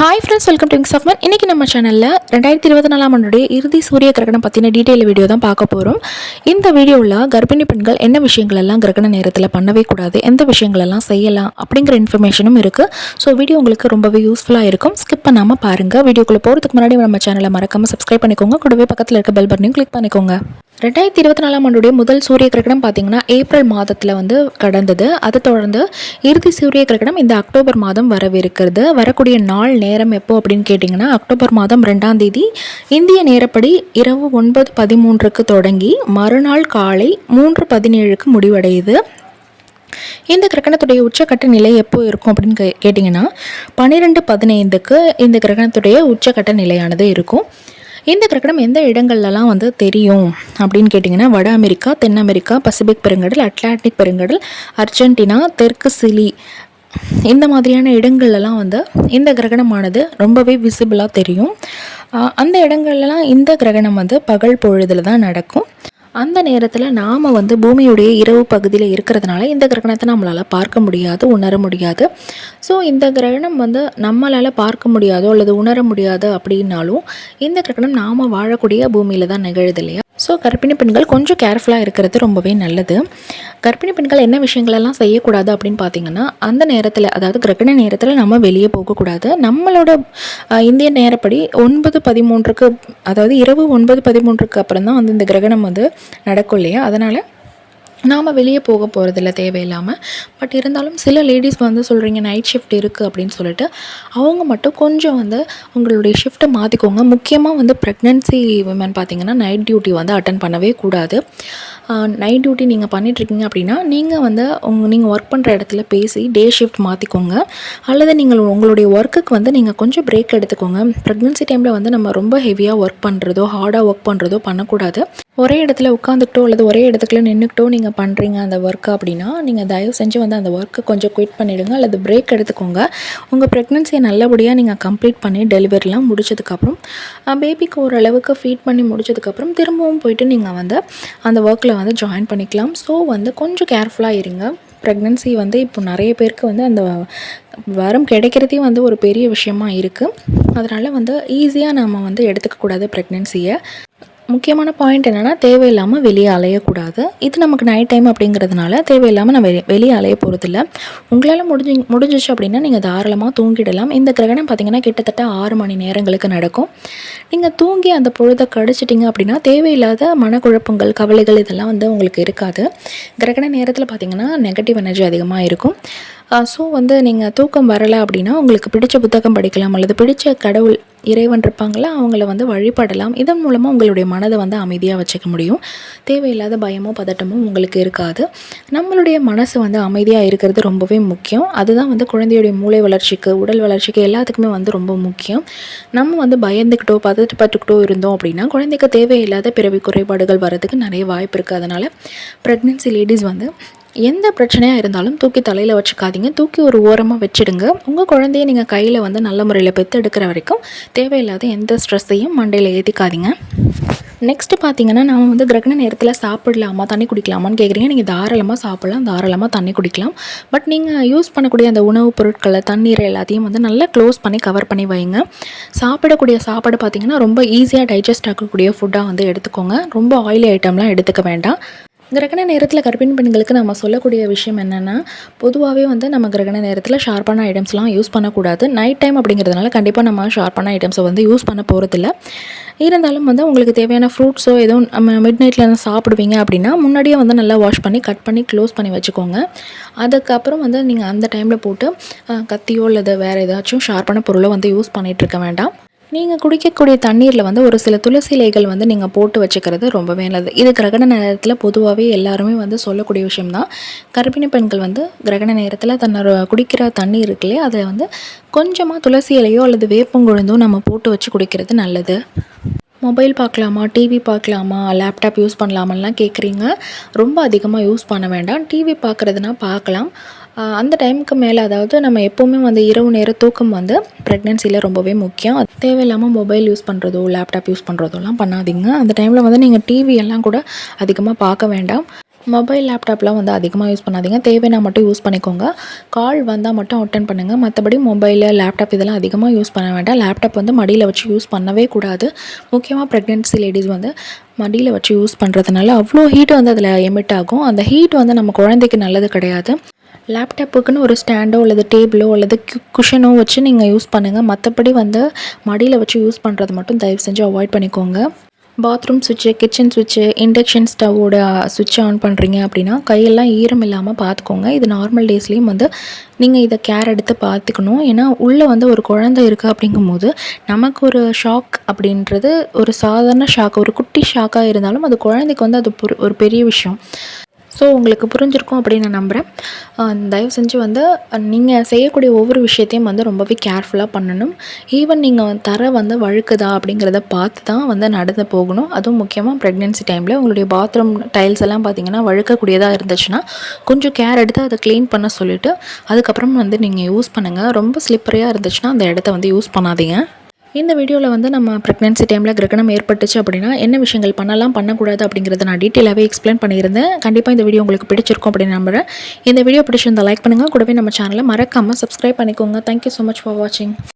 Hi friends welcome to wings of மன் இன்றைக்கி நம்ம சேனலில் ரெண்டாயிரத்தி இருபத்தி நாலாம் ஆண்டுடைய இறுதி சூரிய கிரகணம் பற்றின டீட்டெயில் வீடியோ தான் பார்க்க போகிறோம் இந்த வீடியோவில் கர்ப்பிணி பெண்கள் என்ன விஷயங்கள் எல்லாம் கிரகண நேரத்தில் பண்ணவே கூடாது எந்த விஷயங்களெல்லாம் செய்யலாம் அப்படிங்கிற இன்ஃபர்மேஷனும் இருக்குது ஸோ வீடியோ உங்களுக்கு ரொம்பவே யூஸ்ஃபுல்லாக இருக்கும். ஸ்கிப் பண்ணாமல் பாருங்கள் வீடியோக்குள்ளே போகிறதுக்கு முன்னாடி நம்ம சேனலை மறக்காமல் சப்ஸ்கிரைப் பண்ணிக்கோங்க. கூடவே பக்கத்தில் இருக்க பெல் பட்டனையும் கிளிக் பண்ணிக்கோங்க. ரெண்டாயிரத்தி இருபத்தி நாலாம் ஆண்டுடைய முதல் சூரிய கிரகணம் பார்த்தீங்கன்னா ஏப்ரல் மாதத்தில் வந்து கடந்தது. அதை தொடர்ந்து இறுதி சூரிய கிரகணம் இந்த அக்டோபர் மாதம் வரவிருக்கிறது. வரக்கூடிய நாள் நேரம் எப்போ அப்படின்னு கேட்டிங்கன்னா அக்டோபர் மாதம் ரெண்டாம் தேதி. இந்திய நேரப்படி இரவு ஒன்பது பதிமூன்றுக்கு தொடங்கி மறுநாள் காலை மூன்று பதினேழுக்கு முடிவடையுது. இந்த கிரகணத்துடைய உச்சக்கட்ட நிலை எப்போ இருக்கும் அப்படின்னு கே கேட்டிங்கன்னா பன்னிரெண்டு பதினைந்துக்கு இந்த கிரகணத்துடைய உச்சக்கட்ட நிலையானது இருக்கும். இந்த கிரகணம் எந்த இடங்கள்லலாம் வந்து தெரியும் அப்படின்னு கேட்டிங்கன்னா வட அமெரிக்கா தென் அமெரிக்கா பசிபிக் பெருங்கடல் அட்லாண்டிக் பெருங்கடல் அர்ஜென்டினா தெற்கு சிலி இந்த மாதிரியான இடங்கள்லலாம் வந்து இந்த கிரகணமானது ரொம்பவே விசிபிளாக தெரியும். அந்த இடங்கள்லாம் இந்த கிரகணம் வந்து பகல் பொழுதில் தான் நடக்கும். அந்த நேரத்தில் நாம் வந்து பூமியுடைய இரவு பகுதியில் இருக்கிறதுனால இந்த கிரகணத்தை நம்மளால் பார்க்க முடியாது உணர முடியாது. ஸோ இந்த கிரகணம் வந்து நம்மளால் பார்க்க முடியாதோ அல்லது உணர முடியாது அப்படின்னாலும் இந்த கிரகணம் நாம் வாழக்கூடிய பூமியில் தான் நிகழுது இல்லையா? ஸோ கர்ப்பிணி பெண்கள் கொஞ்சம் கேர்ஃபுல்லாக இருக்கிறது ரொம்பவே நல்லது. கர்ப்பிணி பெண்கள் என்ன விஷயங்களெல்லாம் செய்யக்கூடாது அப்படின்னு பார்த்தீங்கன்னா அந்த நேரத்தில் அதாவது கிரகண நேரத்தில் நம்ம வெளியே போகக்கூடாது. நம்மளோட இந்திய நேரப்படி ஒன்பது பதிமூன்றுக்கு அதாவது இரவு ஒன்பது பதிமூன்றுக்கு அப்புறம் தான் வந்து இந்த கிரகணம் வந்து நடக்கும் இல்லையா? அதனால் நாம் வெளியே போக போகிறதில்ல தேவையில்லாமல் பட் இருந்தாலும் சில லேடிஸ் வந்து சொல்கிறீங்க நைட் ஷிஃப்ட் இருக்குது அப்படின்னு சொல்லிட்டு அவங்க மட்டும் கொஞ்சம் வந்து உங்களுடைய ஷிஃப்ட்டை மாற்றிக்கோங்க முக்கியமாக வந்து ப்ரெக்னென்சி விமன் பார்த்தீங்கன்னா நைட் டியூட்டி வந்து அட்டன் பண்ணவே கூடாது. நைட் டியூட்டி நீங்கள் பண்ணிகிட்ருக்கீங்க அப்படின்னா நீங்கள் வந்து உங்க நீங்கள் ஒர்க் பண்ணுற இடத்துல பேசி டே ஷிஃப்ட் மாற்றிக்கோங்க அல்லது நீங்கள் உங்களுடைய ஒர்க்குக்கு வந்து நீங்கள் கொஞ்சம் பிரேக் எடுத்துக்கோங்க. ப்ரெக்னென்சி டைமில் வந்து நம்ம ரொம்ப ஹெவியாக ஒர்க் பண்ணுறதோ ஹார்டாக ஒர்க் பண்ணுறதோ பண்ணக்கூடாது. ஒரே இடத்துல உட்காந்துக்கிட்டோ அல்லது ஒரே இடத்துக்குள்ள நின்றுக்கிட்டோ நீங்கள் பண்ணுறீங்க அந்த ஒர்க்கு அப்படின்னா நீங்கள் தயவு செஞ்சு வந்து அந்த ஒர்க்கை கொஞ்சம் குயிட் பண்ணிவிடுங்க அல்லது பிரேக் எடுத்துக்கோங்க. உங்கள் ப்ரெக்னென்சியை நல்லபடியாக நீங்கள் கம்ப்ளீட் பண்ணி டெலிவரிலாம் முடிச்சதுக்கப்புறம் பேபிக்கு ஓரளவுக்கு ஃபீட் பண்ணி முடிச்சதுக்கப்புறம் திரும்பவும் போயிட்டு நீங்கள் வந்து அந்த ஒர்க்கில் வந்து ஜாயின் பண்ணிக்கலாம். ஸோ வந்து கொஞ்சம் கேர்ஃபுல்லாக இருங்க. ப்ரெக்னென்சி வந்து இப்போ நிறைய பேருக்கு வந்து அந்த வரம் கிடைக்கிறதே வந்து ஒரு பெரிய விஷயமா இருக்குது அதனால் வந்து ஈஸியாக நம்ம வந்து எடுத்துக்கக்கூடாது ப்ரெக்னென்சியை முக்கியமான பாயிண்ட் என்னென்னா தேவையில்லாமல் வெளியே அலையக்கூடாது. இது நமக்கு நைட் டைம் அப்படிங்கிறதுனால தேவையில்லாமல் நான் வெளி வெளியே அலைய போகிறதில்ல உங்களால் முடிஞ்சு முடிஞ்சிச்சு அப்படின்னா நீங்கள் தாராளமாக தூங்கிடலாம். இந்த கிரகணம் பார்த்திங்கன்னா கிட்டத்தட்ட ஆறு மணி நேரங்களுக்கு நடக்கும். நீங்கள் தூங்கி அந்த பொழுதை கடிச்சிட்டிங்க அப்படின்னா தேவையில்லாத மனக்குழப்பங்கள் கவலைகள் இதெல்லாம் வந்து உங்களுக்கு இருக்காது. கிரகண நேரத்தில் பார்த்திங்கன்னா நெகட்டிவ் எனர்ஜி அதிகமாக இருக்கும். ஸோ வந்து நீங்கள் தூக்கம் வரலை அப்படின்னா உங்களுக்கு பிடிச்ச புத்தகம் படிக்கலாம் அல்லது பிடிச்ச கடவுள் இறைவன் இருப்பாங்களா அவங்கள வந்து வழிபடலாம். இதன் மூலமாக உங்களுடைய மனதை வந்து அமைதியாக வச்சுக்க முடியும். தேவையில்லாத பயமோ பதட்டமோ உங்களுக்கு இருக்காது. நம்மளுடைய மனசு வந்து அமைதியாக இருக்கிறது ரொம்பவே முக்கியம். அதுதான் வந்து குழந்தையுடைய மூளை வளர்ச்சிக்கு உடல் வளர்ச்சிக்கு எல்லாத்துக்குமே வந்து ரொம்ப முக்கியம். நம்ம வந்து பயந்துக்கிட்டோ பதட்டப்பட்டுக்கிட்டோ இருந்தோம் அப்படின்னா குழந்தைக்கு தேவையில்லாத பிறவி குறைபாடுகள் வர்றதுக்கு நிறைய வாய்ப்பு இருக்குது அதனால் ப்ரெக்னென்சி லேடிஸ் வந்து எந்த பிரச்சனையாக இருந்தாலும் தூக்கி தலையில் வச்சுக்காதீங்க. தூக்கி ஒரு ஓரமாக வச்சிடுங்க. உங்கள் குழந்தைய நீங்கள் கையில் வந்து நல்ல முறையில் பெற்றெடுக்கிற வரைக்கும் தேவையில்லாத எந்த ஸ்ட்ரெஸ்ஸையும் மண்டையில் ஏற்றிக்காதீங்க நெக்ஸ்ட்டு பார்த்தீங்கன்னா நம்ம வந்து கிரகண நேரத்தில் சாப்பிடலாமா தண்ணி குடிக்கலாமான்னு கேட்குறீங்க நீங்கள் தாராளமாக சாப்பிடலாம் தாராளமாக தண்ணி குடிக்கலாம். பட் நீங்கள் யூஸ் பண்ணக்கூடிய அந்த உணவுப் பொருட்களை தண்ணீரை எல்லாத்தையும் வந்து நல்லா க்ளோஸ் பண்ணி கவர் பண்ணி வைங்க. சாப்பிடக்கூடிய சாப்பாடு பார்த்தீங்கன்னா ரொம்ப ஈஸியாக டைஜஸ்ட் ஆகக்கூடிய ஃபுட்டாக வந்து எடுத்துக்கோங்க. ரொம்ப ஆயிலி ஐட்டம்லாம் எடுத்துக்க வேண்டாம். கிரகண நேரத்தில் கர்ப்பிணி பெண்களுக்கு நம்ம சொல்லக்கூடிய விஷயம் என்னென்னா பொதுவாகவே வந்து நம்ம கிரகண நேரத்தில் ஷார்ப்பான ஐட்டம்ஸ்லாம் யூஸ் பண்ணக்கூடாது. நைட் டைம் அப்படிங்கிறதுனால கண்டிப்பாக நம்ம ஷார்ப்பான ஐட்டம்ஸை வந்து யூஸ் பண்ண போகிறதில்ல இருந்தாலும் வந்து உங்களுக்கு தேவையான ஃப்ரூட்ஸோ எதுவும் நம்ம மிட் நைட்டில் சாப்பிடுவீங்க அப்படின்னா முன்னாடியே வந்து நல்லா வாஷ் பண்ணி கட் பண்ணி க்ளோஸ் பண்ணி வச்சுக்கோங்க. அதுக்கப்புறம் வந்து நீங்கள் அந்த டைமில் போட்டு கத்தியோ அல்லது வேறு ஏதாச்சும் ஷார்ப்பான பொருளோ வந்து யூஸ் பண்ணிகிட்டு இருக்க வேண்டாம். நீங்கள் குடிக்கக்கூடிய தண்ணீரில் வந்து ஒரு சில துளசி இலைகள் வந்து நீங்கள் போட்டு வச்சுக்கிறது ரொம்பவே நல்லது. இது கிரகண நேரத்தில் பொதுவாகவே எல்லாருமே வந்து சொல்லக்கூடிய விஷயம்தான். கர்ப்பிணி பெண்கள் வந்து கிரகண நேரத்தில் தன்னோட குடிக்கிற தண்ணி இருக்குல்லையே? அதை வந்து கொஞ்சமாக துளசி இலையோ அல்லது வேப்பங்குழுந்தோ நம்ம போட்டு வச்சு குடிக்கிறது நல்லது. மொபைல் பார்க்கலாமா? டிவி பார்க்கலாமா? லேப்டாப் யூஸ் பண்ணலாமெல்லாம் கேட்குறீங்க ரொம்ப அதிகமாக யூஸ் பண்ண வேண்டாம். டிவி பார்க்குறதுனா பார்க்கலாம். அந்த டைமுக்கு மேலே அதாவது நம்ம எப்போவுமே வந்து இரவு நேர தூக்கம் வந்து ப்ரெக்னென்சியில் ரொம்பவே முக்கியம். தேவையில்லாமல் மொபைல் யூஸ் பண்ணுறதோ லேப்டாப் யூஸ் பண்ணுறதோலாம் பண்ணாதீங்க. அந்த டைமில் வந்து நீங்கள் டிவி எல்லாம் கூட அதிகமாக பார்க்க வேண்டாம். மொபைல் லேப்டாப்லாம் வந்து அதிகமாக யூஸ் பண்ணாதீங்க. தேவைன்னா மட்டும் யூஸ் பண்ணிக்கோங்க. கால் வந்தால் மட்டும் அட்டன் பண்ணுங்கள் மற்றபடி மொபைலு லேப்டாப் இதெல்லாம் அதிகமாக யூஸ் பண்ண வேண்டாம். லேப்டாப் வந்து மடியில் வச்சு யூஸ் பண்ணவே கூடாது. முக்கியமாக ப்ரெக்னென்சி லேடிஸ் வந்து மடியில் வச்சு யூஸ் பண்ணுறதுனால அவ்வளோ ஹீட் வந்து அதில் எமிட் ஆகும். அந்த ஹீட் வந்து நம்ம குழந்தைக்கு நல்லது கிடையாது. லேப்டாப்புக்குன்னு ஒரு ஸ்டாண்டோ அல்லது டேபிளோ அல்லது கு குஷனோ வச்சு நீங்கள் யூஸ் பண்ணுங்கள் மற்றபடி வந்து மடியில் வச்சு யூஸ் பண்ணுறது மட்டும் தயவு செஞ்சு அவாய்ட் பண்ணிக்கோங்க. பாத்ரூம் சுவிட்சு கிச்சன் சுவிட்சு இண்டக்ஷன் ஸ்டவ்வோட சுவிட்ச் ஆன் பண்ணுறீங்க அப்படின்னா கையெல்லாம் ஈரம் இல்லாமல் பார்த்துக்கோங்க இது நார்மல் டேஸ்லேயும் வந்து நீங்கள் இதை கேர் எடுத்து பார்த்துக்கணும் ஏன்னா உள்ளே வந்து ஒரு குழந்தை இருக்குது அப்படிங்கும்போது நமக்கு ஒரு ஷாக் அப்படின்றது ஒரு சாதாரண ஷாக் ஒரு குட்டி ஷாக்காக இருந்தாலும் அது குழந்தைக்கு வந்து அது ஒரு பெரிய விஷயம். ஸோ உங்களுக்கு புரிஞ்சிருக்கும் அப்படின்னு நான் நம்புகிறேன் தயவு செஞ்சு வந்து நீங்கள் செய்யக்கூடிய ஒவ்வொரு விஷயத்தையும் வந்து ரொம்பவே கேர்ஃபுல்லாக பண்ணணும். ஈவன் நீங்கள் தர வந்து வழுக்குதா அப்படிங்கிறத பார்த்து தான் வந்து நடந்து போகணும். அதுவும் முக்கியமாக ப்ரெக்னென்சி டைமில் உங்களுடைய பாத்ரூம் டைல்ஸ் எல்லாம் பார்த்தீங்கன்னா வழுக்கக்கூடியதாக இருந்துச்சுன்னா கொஞ்சம் கேர் எடுத்து அதை க்ளீன் பண்ண சொல்லிவிட்டு அதுக்கப்புறம் வந்து நீங்கள் யூஸ் பண்ணுங்கள் ரொம்ப ஸ்லிப்பரியாக இருந்துச்சுன்னா அந்த இடத்த வந்து யூஸ் பண்ணாதீங்க. இந்த வீடியோவில் வந்து நம்ம ப்ரெக்னென்சி டைமில் கிரகணம் ஏற்பட்டுச்சு அப்படின்னா என்ன விஷயங்கள் பண்ணலாம் பண்ணக்கூடாது அப்படிங்கிறத நான் டீட்டெயிலாகவே எக்ஸ்பிளைன் பண்ணியிருந்தேன். கண்டிப்பாக இந்த வீடியோ உங்களுக்கு பிடிச்சிருக்கும் அப்படின்னு நம்புறேன். இந்த வீடியோ பிடிச்சிருந்தால் லைக் பண்ணுங்கள் கூடவே நம்ம சேனலை மறக்காமல் சப்ஸ்கிரைப் பண்ணிக்கோங்க. தேங்க்யூ ஸோ மச் ஃபார் வாட்சிங்